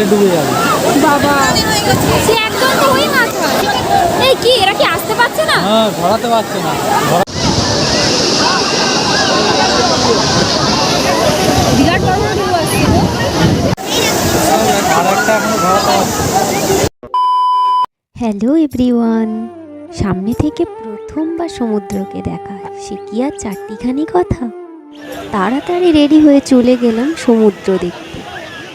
ধরালে ডুবে যাবে। বাবা সে একদম তো ওই মাছ হয় এই কি এরা কি আসতে পারছে না? হ্যাঁ ধরাতে পারছে না। বিরাট বড় বড় ঢেউ আসছে আর একটা এখনও ধরাতে পারছে হ্যালো এভরিওয়ান সামনে থেকে প্রথমবার সমুদ্রকে দেখা সে কি আর চারটিখানি কথা? তাড়াতাড়ি রেডি হয়ে চলে গেলাম সমুদ্র দেখতে।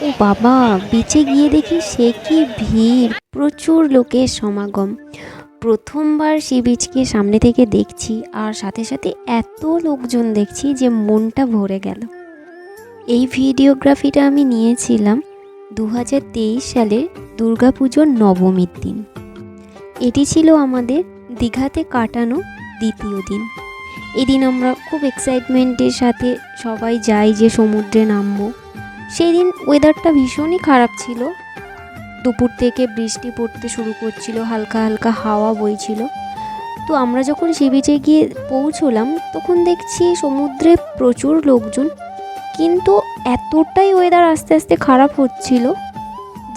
ও বাবা, বিচে গিয়ে দেখি সে কি ভিড়। প্রচুর লোকের সমাগম। প্রথমবার সি বিচকে সামনে থেকে দেখছি, আর সাথে সাথে এত লোকজন দেখছি যে মনটা ভরে গেল। এই ভিডিওগ্রাফিটা আমি নিয়েছিলাম দু হাজার তেইশ সালের দুর্গাপুজোর নবমীর দিন। এটি ছিল আমাদের দীঘাতে কাটানো দ্বিতীয় দিন। এদিন আমরা খুব এক্সাইটমেন্টের সাথে সবাই যাই যে সমুদ্রে নামবো। সেই দিন ওয়েদারটা ভীষণই খারাপ ছিল। দুপুর থেকে বৃষ্টি পড়তে শুরু করছিল, হালকা হালকা হাওয়া বইছিল। তো আমরা যখন সি বিচে গিয়ে পৌঁছলাম, তখন দেখছি সমুদ্রে প্রচুর লোকজন। কিন্তু এতটাই ওয়েদার আস্তে আস্তে খারাপ হচ্ছিল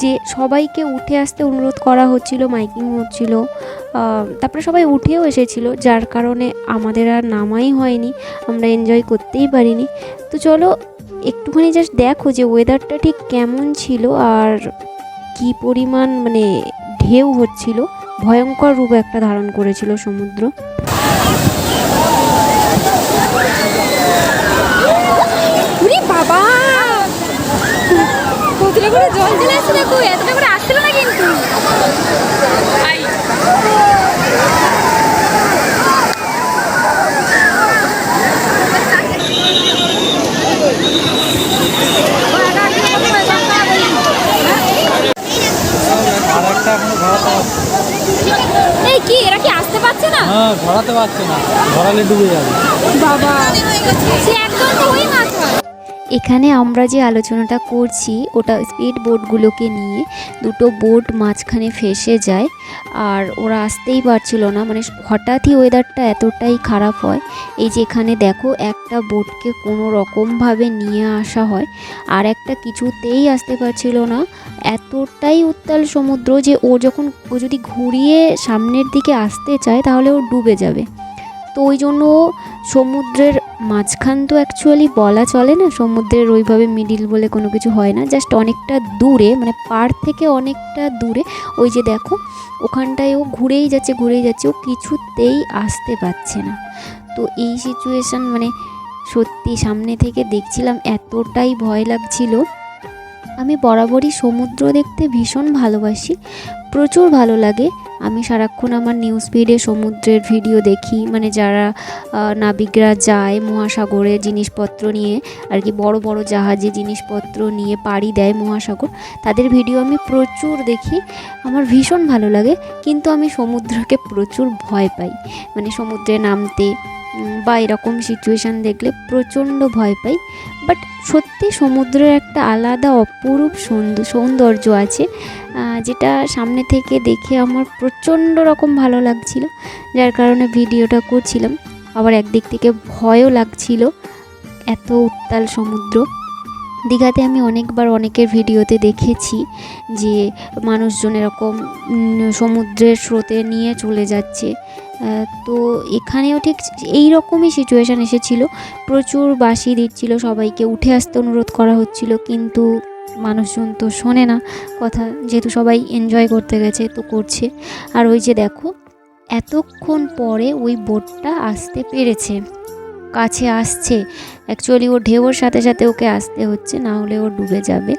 যে সবাইকে উঠে আসতে অনুরোধ করা হচ্ছিল, মাইকিং হচ্ছিল তারপরে সবাই উঠেও এসেছিল, যার কারণে আমাদের আর নামাই হয়নি, আমরা এনজয় করতেই পারিনি। তো চলো একটুখানি জাস্ট দেখো যে ওয়েদারটা ঠিক কেমন ছিল আর কি পরিমাণ মানে ঢেউ হচ্ছিল। ভয়ঙ্কর রূপ একটা ধারণ করেছিল সমুদ্র। বাবা! জল না কিন্তু আই। এখনও ধরাতে পারছে। এই কি এরা কি আসতে পারছে না? হ্যাঁ ধরাতে পারছে না। ডুবে যাবে। বাবা সে একদম তো ওই মাছ এখানে আমরা যে আলোচনাটা করছি, ওটা স্পিড বোটগুলোকে নিয়ে দুটো বোট মাঝখানে ফেসে যায় আর ওরা আসতেই পারছিল না। মানে হঠাৎই ওয়েদারটা এতটাই খারাপ হয়। এই যে এখানে দেখো, একটা বোটকে কোনো রকমভাবে নিয়ে আসা হয় আর একটা কিছুতেই আসতে পারছিল না। এতটাই উত্তাল সমুদ্র যে ও যখন, ও যদি ঘুরিয়ে সামনের দিকে আসতে চায়, তাহলে ও ডুবে যাবে। তো ওই জন্য সমুদ্রের মাঝখান তো অ্যাকচুয়ালি বলা চলে না, সমুদ্রের ওইভাবে মিডিল বলে কোনো কিছু হয় না জাস্ট অনেকটা দূরে মানে পার থেকে অনেকটা দূরে, ওই যে দেখো, ওখানটায় ও ঘুরেই যাচ্ছে ঘুরেই যাচ্ছে, ও কিছুতেই আসতে পারছে না। তো এই সিচুয়েশান মানে সত্যি সামনে থেকে দেখছিলাম, এতটাই ভয় লাগছিল। আমি বরাবরই সমুদ্র দেখতে ভীষণ ভালোবাসি প্রচুর ভালো লাগে। আমি সারাক্ষণ আমার নিউজ ফিডে সমুদ্রের ভিডিও দেখি। মানে যারা নাবিকরা যায় মহাসাগরে জিনিসপত্র নিয়ে, আর কি বড় বড় জাহাজে জিনিসপত্র নিয়ে পাড়ি দেয় মহাসাগর, তাদের ভিডিও আমি প্রচুর দেখি। আমার ভীষণ ভালো লাগে। কিন্তু আমি সমুদ্রকে প্রচুর ভয় পাই। মানে সমুদ্রে নামতে বা এরকম সিচুয়েশান দেখলে প্রচণ্ড ভয় পাই। বাট সত্যি সমুদ্রের একটা আলাদা অপরূপ সৌন্দ- সৌন্দর্য আছে যেটা সামনে থেকে দেখে আমার প্রচণ্ড রকম ভালো লাগছিল। যার কারণে ভিডিওটা করছিলাম। আবার একদিক থেকে ভয়ও লাগছিল, এত উত্তাল সমুদ্র। দীঘাতে আমি অনেকবার অনেকের ভিডিওতে দেখেছি যে মানুষজন এরকম সমুদ্রের স্রোতে নিয়ে চলে যাচ্ছে। তো এখানেও ঠিক এই রকমই সিচুয়েশান এসেছিল। প্রচুর বাসি দিচ্ছিল, সবাইকে উঠে আসতে অনুরোধ করা হচ্ছিল, কিন্তু মানুষজন তো শোনে না কথা, যেহেতু সবাই এনজয় করতে গেছে, তো করছে। আর ওই যে দেখো, এতক্ষণ পরে ওই বোটটা আসতে পেরেছে। কাছে আসছে। অ্যাকচুয়ালি ও ঢেউর সাথে সাথে ওকে আসতে হচ্ছে, না হলে ও ডুবে যাবে।